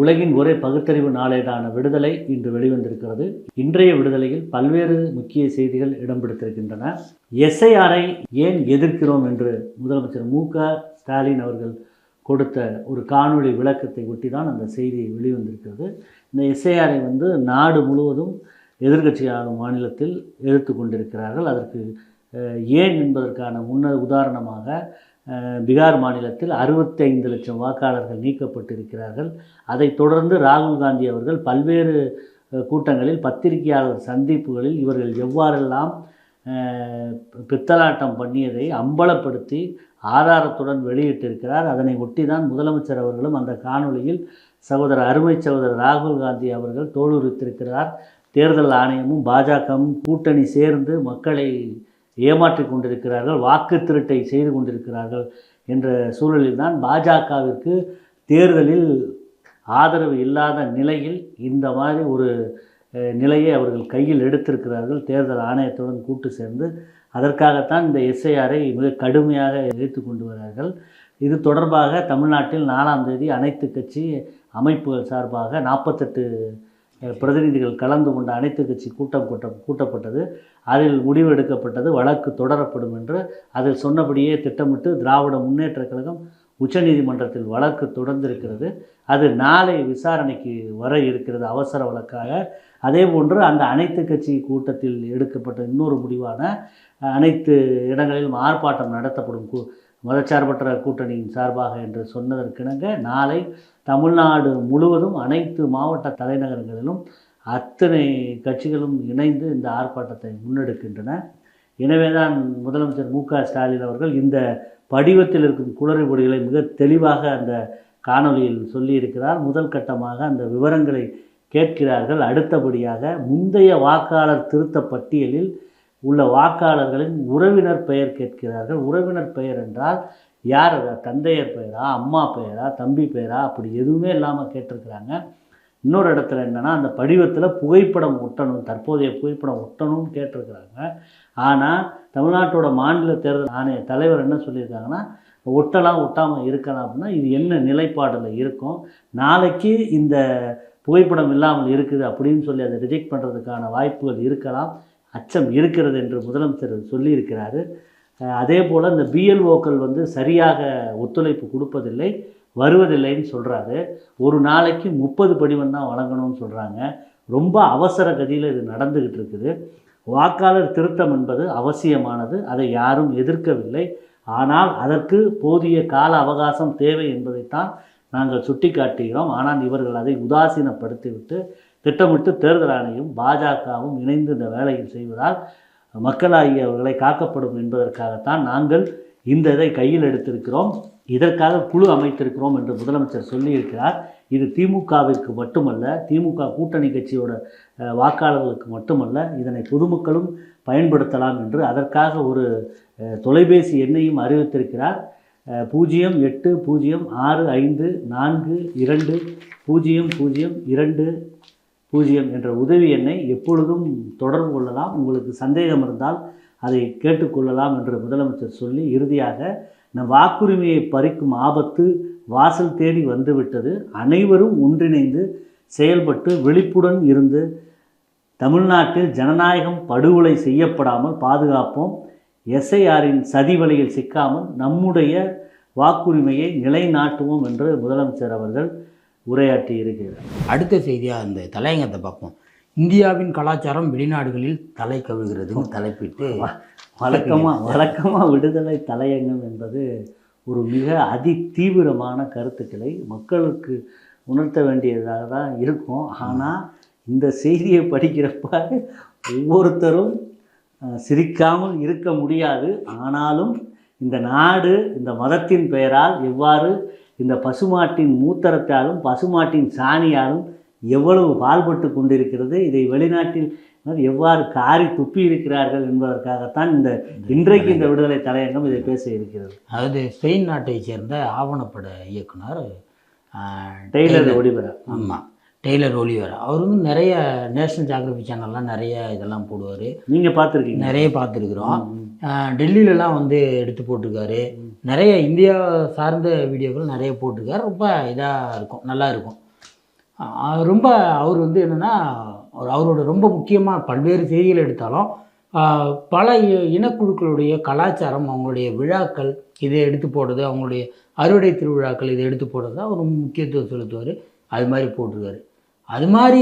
உலகின் ஒரே பகுத்தறிவு நாளேடான விடுதலை இன்று வெளிவந்திருக்கிறது. இன்றைய விடுதலையில் பல்வேறு முக்கிய செய்திகள் இடம் பிடித்திருக்கின்றன எஸ்ஐஆரை ஏன் எதிர்க்கிறோம் என்று முதலமைச்சர் மு க. ஸ்டாலின் அவர்கள் கொடுத்த ஒரு காணொளி விளக்கத்தை ஒட்டி தான் அந்த செய்தி வெளிவந்திருக்கிறது. இந்த எஸ்ஐஆரை வந்து நாடு முழுவதும் எதிர்க்கட்சியான மாநிலத்தில் எதிர்த்து கொண்டிருக்கிறார்கள். அதற்கு ஏன் என்பதற்கான முன்ன உதாரணமாக பீகார் மாநிலத்தில் அறுபத்தைந்து லட்சம் வாக்காளர்கள் நீக்கப்பட்டிருக்கிறார்கள். அதைத் தொடர்ந்து ராகுல் காந்தி அவர்கள் பல்வேறு கூட்டங்களில் பத்திரிகையாளர் சந்திப்புகளில் இவர்கள் எவ்வாறெல்லாம் பித்தலாட்டம் பண்ணியதை அம்பலப்படுத்தி ஆதாரத்துடன் வெளியிட்டிருக்கிறார். அதனை ஒட்டி தான் முதலமைச்சர் அவர்களும் அந்த காணொளியில் சகோதரர் அருமை சகோதரர் ராகுல் காந்தி அவர்கள் தோலுரித்திருக்கிறார். தேர்தல் ஆணையமும் பாஜகவும் கூட்டணி சேர்ந்து மக்களை ஏமாற்றிக் கொண்டிருக்கிறார்கள் வாக்கு திருட்டை செய்து கொண்டிருக்கிறார்கள் என்ற சூழலில் தான் பாஜகவிற்கு தேர்தலில் ஆதரவு இல்லாத நிலையில் இந்த மாதிரி ஒரு நிலையை அவர்கள் கையில் எடுத்திருக்கிறார்கள். தேர்தல் ஆணையத்துடன் கூட்டு சேர்ந்து அதற்காகத்தான் இந்த எஸ்ஐஆரை மிக கடுமையாக எதிர்த்து கொண்டு வரார்கள். இது தொடர்பாக தமிழ்நாட்டில் நாலாம் தேதி அனைத்து கட்சி அமைப்புகள் சார்பாக நாற்பத்தெட்டு பிரதிநிதிகள் கலந்து கொண்ட அனைத்து கட்சி கூட்டம் கூட்டம் கூட்டப்பட்டது. அதில் முடிவு எடுக்கப்பட்டது வழக்கு தொடரப்படும் என்று அதில் சொன்னபடியே திட்டமிட்டு திராவிட முன்னேற்றக் கழகம் உச்சநீதிமன்றத்தில் வழக்கு தொடர்ந்திருக்கிறது. அது நாளை விசாரணைக்கு வர இருக்கிறது அவசர வழக்காக. அதே போன்று அந்த அனைத்து கட்சி கூட்டத்தில் எடுக்கப்பட்ட இன்னொரு முடிவான அனைத்து இடங்களிலும் ஆர்ப்பாட்டம் நடத்தப்படும் கூ மதச்சார்பற்ற கூட்டணியின் சார்பாக என்று சொன்னதற்கிணங்க நாளை தமிழ்நாடு முழுவதும் அனைத்து மாவட்ட தலைநகரங்களிலும் அத்தனை கட்சிகளும் இணைந்து இந்த ஆர்ப்பாட்டத்தை முன்னெடுக்கின்றன. எனவே தான் முதலமைச்சர் மு க ஸ்டாலின் அவர்கள் இந்த படிவத்தில் இருக்கும் குளறுபடிகளை மிக தெளிவாக அந்த காணொளியில் சொல்லியிருக்கிறார். முதல் கட்டமாக அந்த விவரங்களை கேட்கிறார்கள். அடுத்தபடியாக முந்தைய வாக்காளர் திருத்த பட்டியலில் உள்ள வாக்காளர்களின் உறவினர் பெயர் கேட்கிறார்கள். உறவினர் பெயர் என்றால் யார்? தந்தையர் பெயரா? அம்மா பெயரா? தம்பி பெயரா? அப்படி எதுவுமே இல்லாமல் கேட்டிருக்கிறாங்க. இன்னொரு இடத்துல என்னென்னா அந்த படிவத்தில் புகைப்படம் ஒட்டணும் தற்போதைய புகைப்படம் ஒட்டணும்னு கேட்டிருக்கிறாங்க. ஆனால் தமிழ்நாட்டோட மாநில தேர்தல் ஆணைய தலைவர் என்ன சொல்லியிருக்காங்கன்னா ஒட்டலாம் ஒட்டாமல் இருக்கலாம் அப்படின்னா இது என்ன நிலைப்பாடில் இருக்கும்? நாளைக்கு இந்த புகைப்படம் இல்லாமல் இருக்குது அப்படின்னு சொல்லி அதை ரிஜெக்ட் பண்ணுறதுக்கான வாய்ப்புகள் இருக்கலாம். அச்சம் இருக்கிறது என்று முதலமைச்சர் சொல்லியிருக்கிறாரு. அதே போல் இந்த பிஎல்ஓக்கள் வந்து சரியாக ஒத்துழைப்பு கொடுப்பதில்லை வருவதில்லைன்னு சொல்கிறாரு ஒரு நாளைக்கு முப்பது படிவம் தான் வழங்கணும்னு சொல்கிறாங்க ரொம்ப அவசர கதியில் இது நடந்துக்கிட்டு இருக்குது. வாக்காளர் திருத்தம் என்பது அவசியமானது அதை யாரும் எதிர்க்கவில்லை. ஆனால் அதற்கு போதிய கால அவகாசம் தேவை என்பதைத்தான் நாங்கள் சுட்டிக்காட்டுகிறோம். ஆனால் இவர்கள் அதை உதாசீனப்படுத்திவிட்டு திட்டமிட்டு தேர்தல் ஆணையம் பாஜகவும் இணைந்து இந்த வேலையில் செய்வதால் மக்களாகிய அவர்களை காக்கப்படும் என்பதற்காகத்தான் நாங்கள் இந்த இதை கையில் எடுத்திருக்கிறோம். இதற்காக குழு அமைத்திருக்கிறோம் என்று முதலமைச்சர் சொல்லியிருக்கிறார். இது திமுகவிற்கு மட்டுமல்ல திமுக கூட்டணி கட்சியோட வாக்காளர்களுக்கு மட்டுமல்ல இதனை பொதுமக்களும் பயன்படுத்தலாம் என்று அதற்காக ஒரு தொலைபேசி எண்ணையும் அறிவித்திருக்கிறார். பூஜ்ஜியம் எட்டு பூஜ்ஜியம் ஆறு ஐந்து நான்கு இரண்டு பூஜ்ஜியம் பூஜ்ஜியம் இரண்டு பூஜ்ஜியம் என்ற உதவி எண்ணை எப்பொழுதும் தொடர்பு கொள்ளலாம். உங்களுக்கு சந்தேகம் இருந்தால் அதை கேட்டுக்கொள்ளலாம் என்று முதலமைச்சர் சொல்லி இறுதியாக நம் வாக்குரிமையை பறிக்கும் ஆபத்து வாசல் தேடி வந்துவிட்டது. அனைவரும் ஒன்றிணைந்து செயல்பட்டு விழிப்புடன் இருந்து தமிழ்நாட்டில் ஜனநாயகம் படுகொலை செய்யப்படாமல் பாதுகாப்போம். எஸ்ஐஆரின் சதி வழியில் சிக்காமல் நம்முடைய வாக்குரிமையை நிலைநாட்டுவோம் என்று முதலமைச்சர் அவர்கள் உரையாற்றி இருக்கிறார். அடுத்த செய்தியாக அந்த தலையங்கத்தை பார்ப்போம். இந்தியாவின் கலாச்சாரம் வெளிநாடுகளில் தலை கவிழ்கிறதுன்னு தலைப்பிட்டு. வழக்கமாக வழக்கமாக விடுதலை தலையங்கம் என்பது ஒரு மிக அதி தீவிரமான கருத்துக்களை மக்களுக்கு உணர்த்த வேண்டியதாக தான் இருக்கும். ஆனால் இந்த செய்தியை படிக்கிறப்ப ஒவ்வொருத்தரும் சிரிக்காமல் இருக்க முடியாது. ஆனாலும் இந்த நாடு இந்த மதத்தின் பெயரால் எவ்வாறு இந்த பசுமாட்டின் மூத்தரத்தாலும் பசுமாட்டின் சாணியாலும் எவ்வளவு பால்பட்டு கொண்டிருக்கிறது? இதை வெளிநாட்டில் எவ்வாறு காரி துப்பி இருக்கிறார்கள் என்பதற்காகத்தான் இந்த இன்றைக்கு இந்த விடுதலை. தலையங்கம் இதை பேச இருக்கிறது. அதாவது ஸ்பெயின் நாட்டை சேர்ந்த ஆவணப்பட இயக்குனர் டெய்லர் ஒளிபர ஆமாம் டெய்லர் ஒலிவர் அவர் வந்து நிறைய நேஷனல் ஜியாகிரபி சேனல்லாம் நிறைய இதெல்லாம் போடுவார். நீங்க பார்த்துருக்கீங்க நிறைய பார்த்துருக்குறோம். டெல்லியிலலாம் வந்து எடுத்து போட்டிருக்காரு. நிறைய இந்தியா சார்ந்த வீடியோக்கள் நிறைய போட்டிருக்காரு. ரொம்ப இதாக இருக்கும். நல்லா இருக்கும். ரொம்ப அவர் வந்து என்னென்னா அவரோட ரொம்ப முக்கியமாக பல்வேறு செய்திகள் எடுத்தாலும் பல இனக்குழுக்களுடைய கலாச்சாரம் அவங்களுடைய விழாக்கள் இதை எடுத்து போடுறது அவங்களுடைய அறுவடை திருவிழாக்கள் இதை எடுத்து போடுறது அவர் ரொம்ப முக்கியத்துவம் செலுத்துவார். அது மாதிரி போட்டிருக்காரு. அது மாதிரி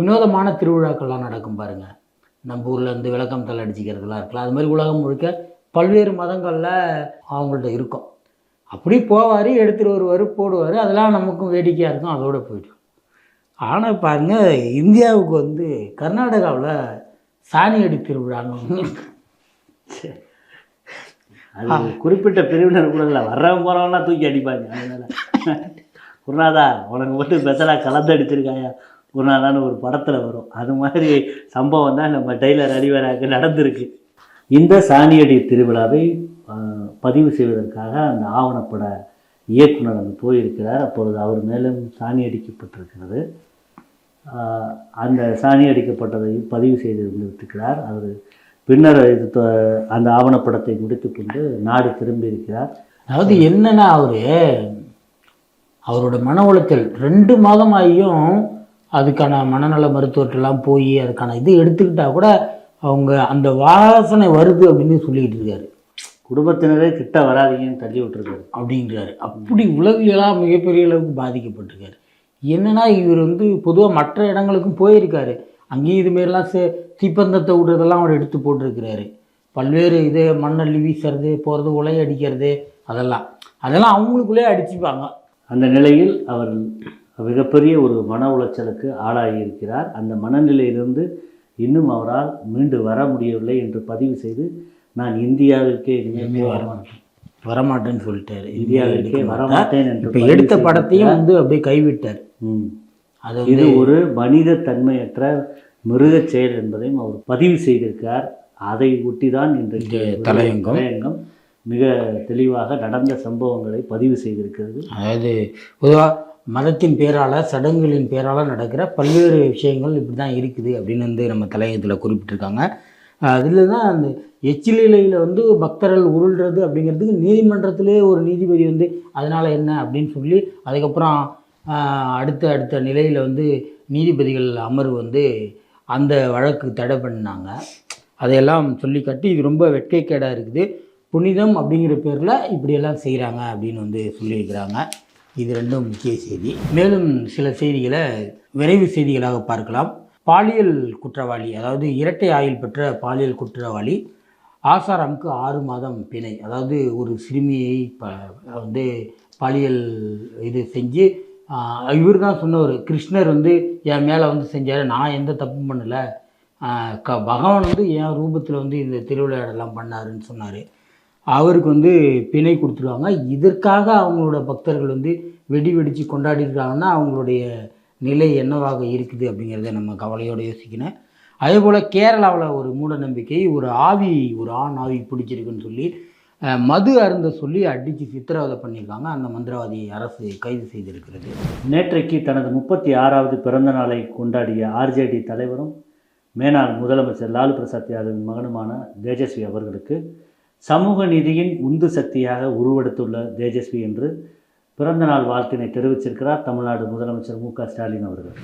வினோதமான திருவிழாக்கள்லாம் நடக்கும் பாருங்கள் நம்ம ஊரில் இருந்து விளக்கம் தலை அடிச்சிக்கிறதுலாம் இருக்கலாம். அது மாதிரி உலகம் முழுக்க பல்வேறு மதங்களில் அவங்கள்ட்ட இருக்கும். அப்படி போவார் எடுத்துகிட்டு வருவார் போடுவார். அதெல்லாம் நமக்கும் வேடிக்கையாக இருக்கும். அதோட போய்டும். ஆனால் பாருங்கள் இந்தியாவுக்கு வந்து கர்நாடகாவில் சாணி அடி திருவிழான்னு அது குறிப்பிட்ட பிரிவினர் கூட இல்லை வர்றவங்க போகிறவங்களாம் தூக்கி அடிப்பாங்க. அதனால குருநாதா உனக்கு மட்டும் ஸ்பெஷலாக கலந்தடிச்சிருக்காயா குருநாதான்னு ஒரு படத்தில் வரும். அது மாதிரி சம்பவம் தான் நம்ம டெய்லர் அடிவராக நடந்திருக்கு. இந்த சாணியடி திருவிழாவை பதிவு செய்வதற்காக அந்த ஆவணப்பட இயக்குனர் அங்கே போயிருக்கிறார். அப்பொழுது அவர் மேலும் சாணி அடிக்கப்பட்டிருக்கிறது. அந்த சாணி அடிக்கப்பட்டதை பதிவு செய்து விட்டிருக்கிறார் அவர் பின்னர் இது அந்த ஆவணப்படத்தை முடித்துக்கொண்டு நாடு திரும்பி இருக்கிறார் அதாவது என்னன்னா அவர் அவரோட மன உளைச்சல் ரெண்டு மாதம் ஆகியும் அதுக்கான மனநல மருத்துவர்கிட்டலாம் போய் அதுக்கான இது எடுத்துக்கிட்டா கூட அவங்க அந்த வாசனை வருது அப்படின்னு சொல்லிக்கிட்டு இருக்காரு. குடும்பத்தினரே கிட்ட வராதீங்கன்னு தள்ளி விட்டுருக்காரு. அப்படின்றாரு அப்படி உளவியலாக மிகப்பெரிய அளவுக்கு பாதிக்கப்பட்டிருக்காரு. என்னன்னா இவர் வந்து பொதுவாக மற்ற இடங்களுக்கும் போயிருக்காரு. அங்கேயும் இதுமாரிலாம் சே தீப்பந்தத்தை விடுறதெல்லாம் அவர் எடுத்து போட்டிருக்கிறாரு. பல்வேறு இது மண்ணள்ளி வீசுறது போகிறது உலை அடிக்கிறது அதெல்லாம். அதெல்லாம் அவங்களுக்குள்ளே அடிச்சுப்பாங்க. அந்த நிலையில் அவர் மிகப்பெரிய ஒரு மன உளைச்சலுக்கு ஆளாகி இருக்கிறார் அந்த மனநிலையிலிருந்து இன்னும் அவரால் மீண்டு வர முடியவில்லை என்று பதிவு செய்து நான் இந்தியாவிற்கே இனிமேல் போக மாட்டேன். வரமாட்டேன்னு சொல்லிட்டாரு இந்தியாவிற்கே வரமாட்டேன் என்று இப்போ எடுத்த படத்தையும் வந்து அப்படியே கைவிட்டார். அது இது ஒரு மனித தன்மையற்ற மிருகச் செயல் என்பதையும் அவர் பதிவு செய்திருக்கிறார் அதை ஒட்டிதான் இன்றைக்கு இந்த தலையங்கம். மிக தெளிவாக நடந்த சம்பவங்களை பதிவு செய்திருக்கிறது. அதாவது பொதுவாக மதத்தின் பேரால் சடங்குகளின் பேரால் நடக்கிற பல்வேறு விஷயங்கள் இப்படி தான் இருக்குது அப்படின்னு வந்து நம்ம தலையத்தில் குறிப்பிட்டிருக்காங்க. அதில் தான் அந்த எச்சிலையில் வந்து பக்தர்கள் உருள்றது அப்படிங்கிறதுக்கு நீதிமன்றத்திலே ஒரு நீதிபதி வந்து அதனால் என்ன? அப்படின்னு சொல்லி அதுக்கப்புறம் அடுத்த அடுத்த நிலையில் வந்து நீதிபதிகள் அமர்வு வந்து அந்த வழக்கு தடை பண்ணாங்க அதையெல்லாம் சொல்லி காட்டி இது ரொம்ப வெட்கைக்கேடாக இருக்குது. புனிதம் அப்படிங்கிற பேரில் இப்படியெல்லாம் செய்கிறாங்க அப்படின்னு வந்து சொல்லியிருக்கிறாங்க. இது ரெண்டும் முக்கிய செய்தி. மேலும் சில செய்திகளை விரைவு செய்திகளாக பார்க்கலாம். பாலியல் குற்றவாளி அதாவது இரட்டை ஆயுள் பெற்ற பாலியல் குற்றவாளி ஆசாராமுக்கு ஆறு மாதம் பிணை. அதாவது ஒரு சிறுமியை ப வந்து பாலியல் இது செஞ்சு இவர் தான் சொன்னவர். கிருஷ்ணர் வந்து என் மேலே வந்து செஞ்சார் நான் எந்த தப்பும் பண்ணலை. க பகவான் வந்து என் ரூபத்தில் வந்து இந்த திருவிளையாடலாம் பண்ணாருன்னு சொன்னார். அவருக்கு வந்து பிணை கொடுத்துருவாங்க இதற்காக அவங்களோட பக்தர்கள் வந்து வெடி வெடித்து கொண்டாடிருக்காங்கன்னா அவங்களுடைய நிலை என்னவாக இருக்குது அப்படிங்கிறத நம்ம கவலையோடு யோசிக்கணும். அதே போல் கேரளாவில் ஒரு மூட நம்பிக்கை ஒரு ஆவி ஒரு ஆண் ஆவி பிடிச்சிருக்குன்னு சொல்லி மது அருந்த சொல்லி அடித்து சித்திரவதை பண்ணியிருக்காங்க. அந்த மந்திரவாதியை அரசு கைது செய்திருக்கிறது. நேற்றைக்கு தனது முப்பத்தி ஆறாவது பிறந்த நாளை கொண்டாடிய ஆர்ஜேடி தலைவரும் மேனாள் முதலமைச்சர் லாலு பிரசாத் யாதவின் மகனுமான தேஜஸ்வி அவர்களுக்கு சமூக நீதியின் உந்து சக்தியாக உருவெடுத்துள்ள தேஜஸ்வி என்று பிறந்தநாள் வாழ்த்தினை தெரிவிச்சிருக்கிறார் தமிழ்நாடு முதலமைச்சர் மு க ஸ்டாலின் அவர்கள்.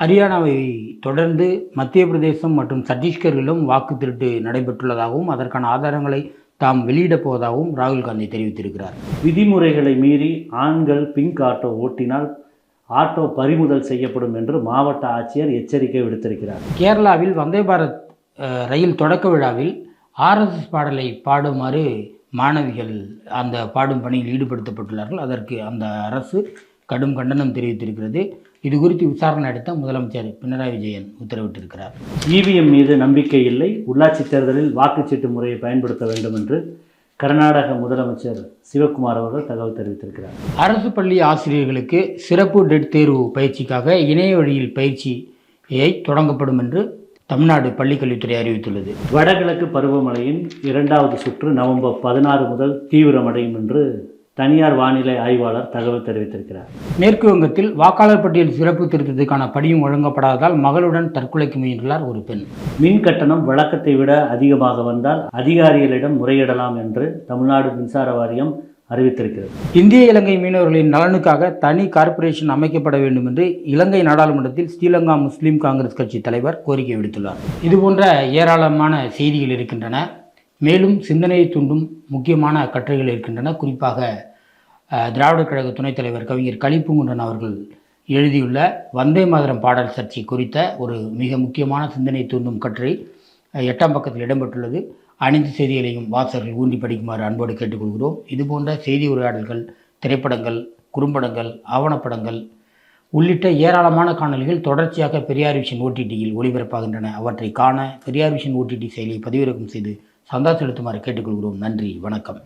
ஹரியானாவை தொடர்ந்து மத்திய பிரதேசம் மற்றும் சத்தீஸ்கரிலும் வாக்கு திருட்டு நடைபெற்றுள்ளதாகவும் அதற்கான ஆதாரங்களை தாம் வெளியிடப் போவதாகவும் ராகுல் காந்தி தெரிவித்திருக்கிறார். விதிமுறைகளை மீறி ஆண்கள் பிங்க் ஆட்டோ ஓட்டினால் ஆட்டோ பறிமுதல் செய்யப்படும் என்று மாவட்ட ஆட்சியர் எச்சரிக்கை விடுத்திருக்கிறார். கேரளாவில் வந்தே பாரத் ரயில் தொடக்க விழாவில் ஆர்எஸ்எஸ் பாடலை பாடுமாறு மாணவிகள் அந்த பாடும் பணியில் ஈடுபடுத்தப்பட்டுள்ளார்கள். அதற்கு அந்த அரசு கடும் கண்டனம் தெரிவித்திருக்கிறது. இது குறித்து விசாரணை நடத்த முதலமைச்சர் பினராயி விஜயன் உத்தரவிட்டிருக்கிறார். இவிஎம் மீது நம்பிக்கை இல்லை. உள்ளாட்சித் தேர்தலில் வாக்குச்சீட்டு முறையை பயன்படுத்த வேண்டும் என்று கர்நாடக முதலமைச்சர் சிவக்குமார் அவர்கள் தகவல் தெரிவித்திருக்கிறார். அரசு பள்ளி ஆசிரியர்களுக்கு சிறப்பு டெட் தேர்வு பயிற்சிக்காக இணைய வழியில் பயிற்சியை தொடங்கப்படும் என்று தமிழ்நாடு பள்ளிக்கல்வித்துறை அறிவித்துள்ளது. வடகிழக்கு பருவமழையின் இரண்டாவது சுற்று நவம்பர் பதினாறு முதல் தீவிரமடையும் என்று தனியார் வானிலை ஆய்வாளர் தகவல் தெரிவித்திருக்கிறார். மேற்கு வங்கத்தில் வாக்காளர் பட்டியல் சிறப்பு திருத்தத்துக்கான படியும் வழங்கப்படாததால் மகளுடன் தற்கொலைக்கு முயன்றுள்ளார் ஒரு பெண். மின் கட்டணம் வழக்கத்தை விட அதிகமாக வந்தால் அதிகாரிகளிடம் முறையிடலாம் என்று தமிழ்நாடு மின்சார வாரியம் அறிவித்திருக்கிறது. இந்திய இலங்கை மீனவர்களின் நலனுக்காக தனி கார்ப்பரேஷன் அமைக்கப்பட வேண்டும் என்று இலங்கை நாடாளுமன்றத்தில் ஸ்ரீலங்கா முஸ்லீம் காங்கிரஸ் கட்சி தலைவர் கோரிக்கை விடுத்துள்ளார். இதுபோன்ற ஏராளமான செய்திகள் இருக்கின்றன. மேலும் சிந்தனையை தூண்டும் முக்கியமான கட்டுரைகள் இருக்கின்றன. குறிப்பாக திராவிடர் கழக துணைத் தலைவர் கவிஞர் கலிப்புங்குன்றன் அவர்கள் எழுதியுள்ள வந்தே மாதரம் பாடல் சர்ச்சை குறித்த ஒரு மிக முக்கியமான சிந்தனை தூண்டும் கட்டுரை எட்டாம் பக்கத்தில் இடம்பெற்றுள்ளது. அனைத்து செய்திகளையும் வாசகர்கள் ஊன்றி படிக்குமாறு அன்போடு கேட்டுக்கொள்கிறோம். இதுபோன்ற செய்தி உரையாடல்கள் திரைப்படங்கள் குறும்படங்கள் ஆவணப்படங்கள் உள்ளிட்ட ஏராளமான காணொளிகள் தொடர்ச்சியாக பெரியார் விஷன் ஓடிடியில் ஒளிபரப்பாகின்றன. அவற்றை காண பெரியார் விஷன் ஓடிடி செயலியை பதிவிறக்கம் செய்து சந்தா செலுத்துமாறு கேட்டுக்கொள்கிறோம். நன்றி வணக்கம்.